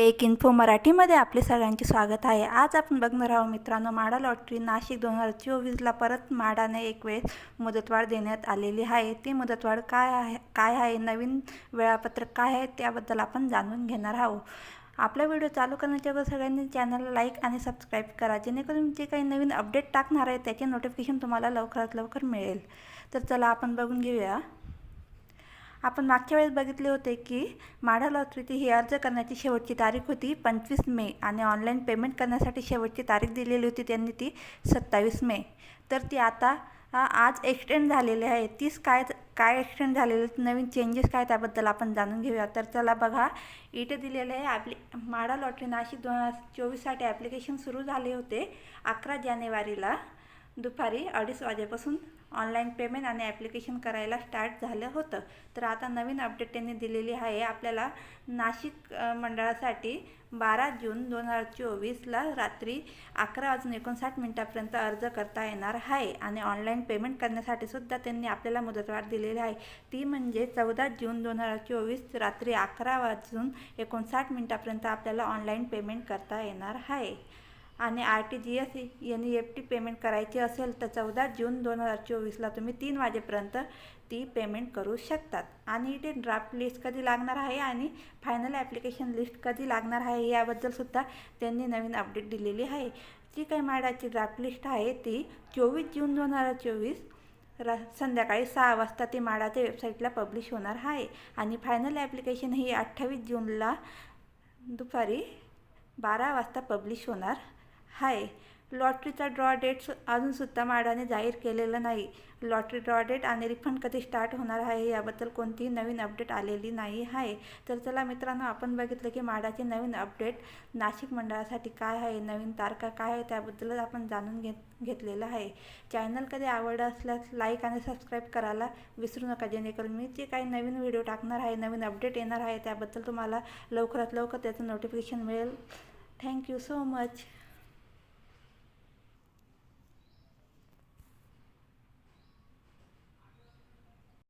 Take info मराठीमध्ये आपले सगळ्यांचे स्वागत आहे. आज आपण बघणार आहोत मित्रांनो माडा लॉटरी नाशिक दोन हजार चोवीसला परत माडाने एक वेळेस मुदतवाढ देण्यात आलेली आहे. ती मुदतवाढ काय आहे काय आहे नवीन वेळापत्रक काय आहे त्याबद्दल आपण जाणून घेणार आहोत. आपला व्हिडिओ चालू करण्याच्या अगोदर सगळ्यांनी चॅनलला लाईक आणि सबस्क्राईब करा जेणेकरून जे काही नवीन अपडेट टाकणार आहे त्याचे नोटिफिकेशन तुम्हाला लवकरात लवकर मिळेल. तर चला आपण बघून घेऊया. आपण मागच्या वेळेस बघितले होते की माढा लॉटरीची ही अर्ज करण्याची शेवटची तारीख होती पंचवीस मे आणि ऑनलाईन पेमेंट करण्यासाठी शेवटची तारीख दिलेली होती त्यांनी ती सत्तावीस मे. तर ती आता आज एक्सटेंड झालेली आहे. तीच काय काय एक्सटेंड झालेले नवीन चेंजेस काय त्याबद्दल आपण जाणून घेऊया. तर चला बघा इथे दिलेले आहे ॲप्लि माढा लॉटरी नाशिक दोन हजार चोवीससाठी ॲप्लिकेशन सुरू झाले होते अकरा जानेवारीला. दुपारी अडीच वाजेपासून ऑनलाईन पेमेंट आणि ॲप्लिकेशन करायला स्टार्ट झालं होतं. तर आता नवीन अपडेट त्यांनी दिलेली आहे. आपल्याला नाशिक मंडळासाठी बारा जून दोन हजार चोवीसला रात्री अकरा वाजून एकोणसाठ मिनटापर्यंत अर्ज करता येणार आहे आणि ऑनलाईन पेमेंट करण्यासाठी सुद्धा त्यांनी आपल्याला मुदतवाढ दिलेली आहे. ती म्हणजे चौदा जून दोन हजार चोवीस रात्री अकरा वाजून एकोणसाठ मिनटापर्यंत आपल्याला ऑनलाईन पेमेंट करता येणार आहे. आणि R T G S N E F T payment करायची असेल तर चौदा जून दोन हजार चोवीसला तुम्ही तीन वाजेपर्यंत ती पेमेंट करू शकतात. आणि इथे ड्राफ्ट लिस्ट कधी लागणार आहे आणि फायनल ॲप्लिकेशन लिस्ट कधी लागणार आहे याबद्दलसुद्धा त्यांनी नवीन अपडेट दिलेली आहे. जी काही माडाची ड्राफ्ट लिस्ट आहे ती चोवीस जून दोन हजार चोवीस रा संध्याकाळी सहा वाजता ती माडाच्या वेबसाईटला पब्लिश होणार आहे. आणि फायनल ॲप्लिकेशन ही अठ्ठावीस जूनला दुपारी बारा वाजता पब्लिश होणार हाय लॉटरीचा ड्रॉ डेट अजूनसुद्धा माडाने जाहीर केलेलं नाही. लॉटरी ड्रॉ डेट आणि रिफंड कधी स्टार्ट होणार आहे याबद्दल कोणतीही नवीन अपडेट आलेली नाही आहे. तर चला मित्रांनो आपण बघितलं की माडाचे नवीन अपडेट नाशिक मंडळासाठी काय आहे नवीन तारखा काय आहे त्याबद्दलच आपण जाणून घेत घेतलेलं आहे. चॅनल कधी आवड असल्यास लाईक आणि सबस्क्राईब करायला विसरू नका जेणेकरून मी जे काही नवीन व्हिडिओ टाकणार आहे नवीन अपडेट येणार आहे त्याबद्दल तुम्हाला लवकरात लवकर त्याचं नोटिफिकेशन मिळेल. Thank you so much